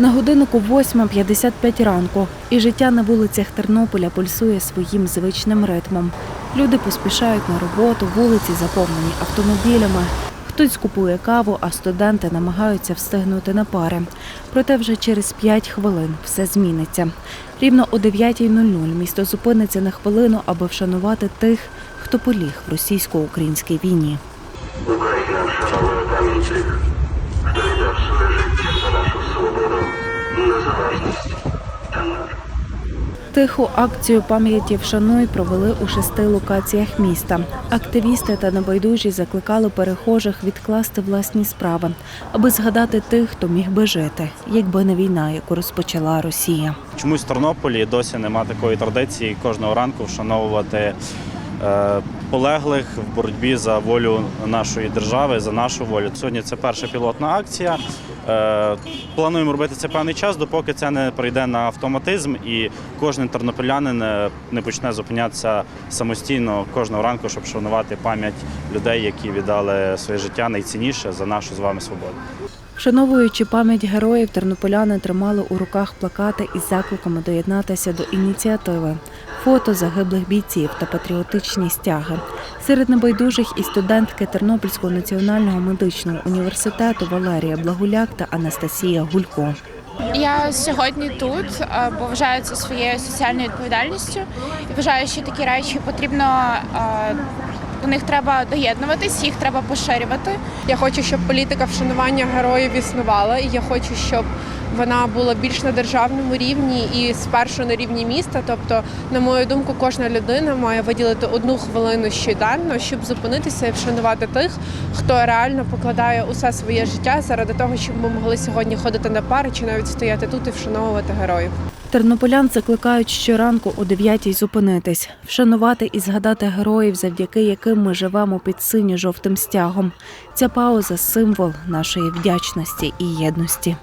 На годиннику 8.55 ранку, і життя на вулицях Тернополя пульсує своїм звичним ритмом. Люди поспішають на роботу, вулиці заповнені автомобілями. Хтось купує каву, а студенти намагаються встигнути на пари. Проте вже через 5 хвилин все зміниться. Рівно о 9.00 місто зупиниться на хвилину, аби вшанувати тих, хто поліг в російсько-українській війні. Україна вшановує пам'ять хто віддав своє життя за нашу свободу, незалежність та мир. Тиху акцію пам'яті вшануй провели у шести локаціях міста. Активісти та небайдужі закликали перехожих відкласти власні справи, аби згадати тих, хто міг би жити, якби не війна, яку розпочала Росія. Чомусь в Тернополі досі нема такої традиції кожного ранку вшановувати е, полеглих в боротьбі за волю нашої держави, за нашу волю. Сьогодні це перша пілотна акція. Е, плануємо робити це певний час, допоки це не прийде на автоматизм і кожен тернополянин е, не почне зупинятися самостійно кожного ранку, щоб вшанувати пам'ять людей, які віддали своє життя найцінніше за нашу з вами свободу. Вшановуючи пам'ять героїв, тернополяни тримали у руках плакати із закликами доєднатися до ініціативи, фото загиблих бійців та патріотичні стяги. Серед небайдужих і студентки Тернопільського національного медичного університету Валерія Благуляк та Анастасія Гулько. Я сьогодні тут, е, бо вважаю це своєю соціальною відповідальністю і вважаю, що такі речі потрібно е, до них треба доєднуватись, їх треба поширювати. Я хочу, щоб політика вшанування героїв існувала, і я хочу, щоб вона була більш на державному рівні і спершу на рівні міста. Тобто, на мою думку, кожна людина має виділити одну хвилину щоденно, щоб зупинитися і вшанувати тих, хто реально покладає усе своє життя заради того, щоб ми могли сьогодні ходити на пари чи навіть стояти тут і вшановувати героїв. Тернополян закликають щоранку о 9-й зупинитись, вшанувати і згадати героїв, завдяки яким ми живемо під синьо-жовтим стягом. Ця пауза символ нашої вдячності і єдності.